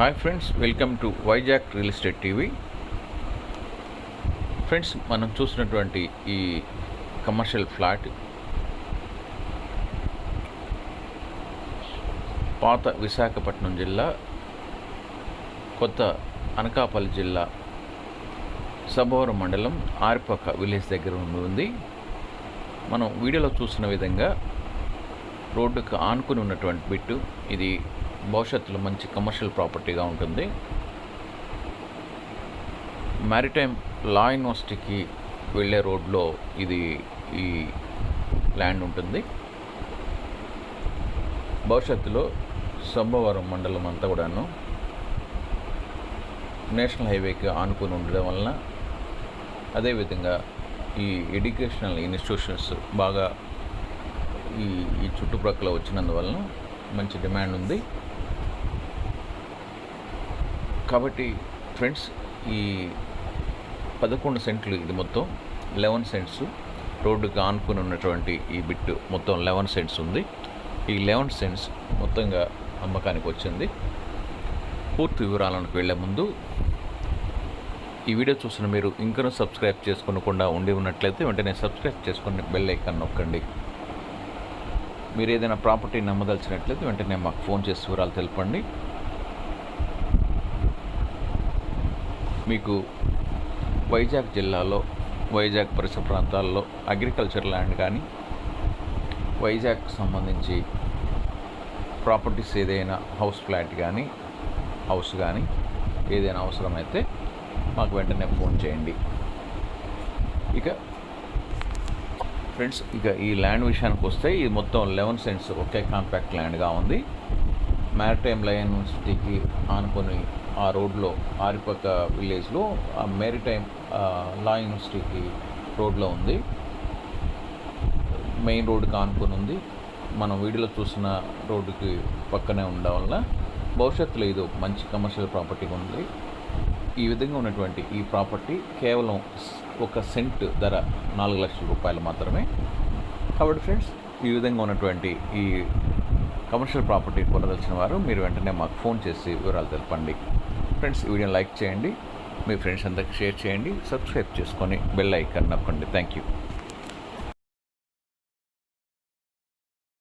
Hi friends welcome to Vizag real estate TV friends మనం చూసినటువంటి ఈ కమర్షియల్ ఫ్లాట్ పాత విశాఖపట్నం జిల్లా కొత్త అనకాపల్లి జిల్లా సభవరం మండలం ఆరిపక్క విలేజ్ దగ్గర ఉంది. మనం వీడియోలో చూసిన విధంగా రోడ్డుకు ఆనుకుని ఉన్నటువంటి బిట్టు ఇది భవిష్యత్తులో మంచి కమర్షియల్ ప్రాపర్టీగా ఉంటుంది. మ్యారిటైమ్ లా యూనివర్సిటీకి వెళ్ళే రోడ్లో ఇది ఈ ల్యాండ్ ఉంటుంది. భవిష్యత్తులో సబ్బవరం మండలం అంతా కూడాను నేషనల్ హైవేకి ఆనుకుని ఉండడం వలన అదేవిధంగా ఈ ఎడ్యుకేషనల్ ఇన్స్టిట్యూషన్స్ బాగా ఈ ఈ చుట్టుప్రక్కల వచ్చినందువలన మంచి డిమాండ్ ఉంది. కాబట్టి ఫ్రెండ్స్ ఈ పదకొండు సెంట్లు ఇది మొత్తం లెవెన్ సెంట్స్. రోడ్డుకి ఆనుకుని ఉన్నటువంటి ఈ బిట్టు మొత్తం లెవెన్ సెంట్స్ ఉంది. ఈ లెవెన్ సెంట్స్ మొత్తంగా అమ్మకానికి వచ్చింది. పూర్తి వివరాలకు వెళ్ళే ముందు ఈ వీడియో చూసిన మీరు ఇంకనూ సబ్స్క్రైబ్ చేసుకోకుండా ఉండి ఉన్నట్లయితే వెంటనే సబ్స్క్రైబ్ చేసుకుని బెల్ ఐకాన్ నొక్కండి. మీరు ఏదైనా ప్రాపర్టీ నమ్మదలిచినట్లయితే వెంటనే మాకు ఫోన్ చేసి వివరాలు తెలపండి. మీకు వైజాగ్ జిల్లాలో వైజాగ్ పరిసర ప్రాంతాల్లో అగ్రికల్చర్ ల్యాండ్ కానీ వైజాగ్ సంబంధించి ప్రాపర్టీస్ ఏదైనా హౌస్ ఫ్లాట్ కానీ హౌస్ కానీ ఏదైనా అవసరమైతే మాకు వెంటనే ఫోన్ చేయండి. ఇక ఫ్రెండ్స్ ఇక ఈ ల్యాండ్ విషయానికి వస్తే ఇది మొత్తం లెవెన్ సెంట్స్ ఒకే కాంపాక్ట్ ల్యాండ్గా ఉంది. మ్యారిటైమ్ లైన్ యూనివర్సిటీకి ఆనుకొని ఆ రోడ్లో ఆరిపక్క విలేజ్లో ఆ మెరిటైమ్ లా యూనివర్సిటీకి రోడ్లో ఉంది. మెయిన్ రోడ్డుకి ఆనుకొని ఉంది. మనం వీడియోలో చూసిన రోడ్డుకి పక్కనే ఉండడం వల్ల భవిష్యత్తులో ఇది మంచి కమర్షియల్ ప్రాపర్టీగా ఉంది. ఈ విధంగా ఉన్నటువంటి ఈ ప్రాపర్టీ కేవలం ఒక సెంట్ ధర నాలుగు లక్షల రూపాయలు మాత్రమే. కాబట్టి ఫ్రెండ్స్ ఈ విధంగా ఉన్నటువంటి ఈ కమర్షియల్ ప్రాపర్టీ కొనదలిచిన వారు మీరు వెంటనే మాకు ఫోన్ చేసి వివరాలు తెలపండి. ఫ్రెండ్స్ ఈ వీడియోని లైక్ చేయండి. మీ ఫ్రెండ్స్ అందరికి షేర్ చేయండి. సబ్స్క్రైబ్ చేసుకొని బెల్ ఐకాన్ నొక్కండి. Thank you.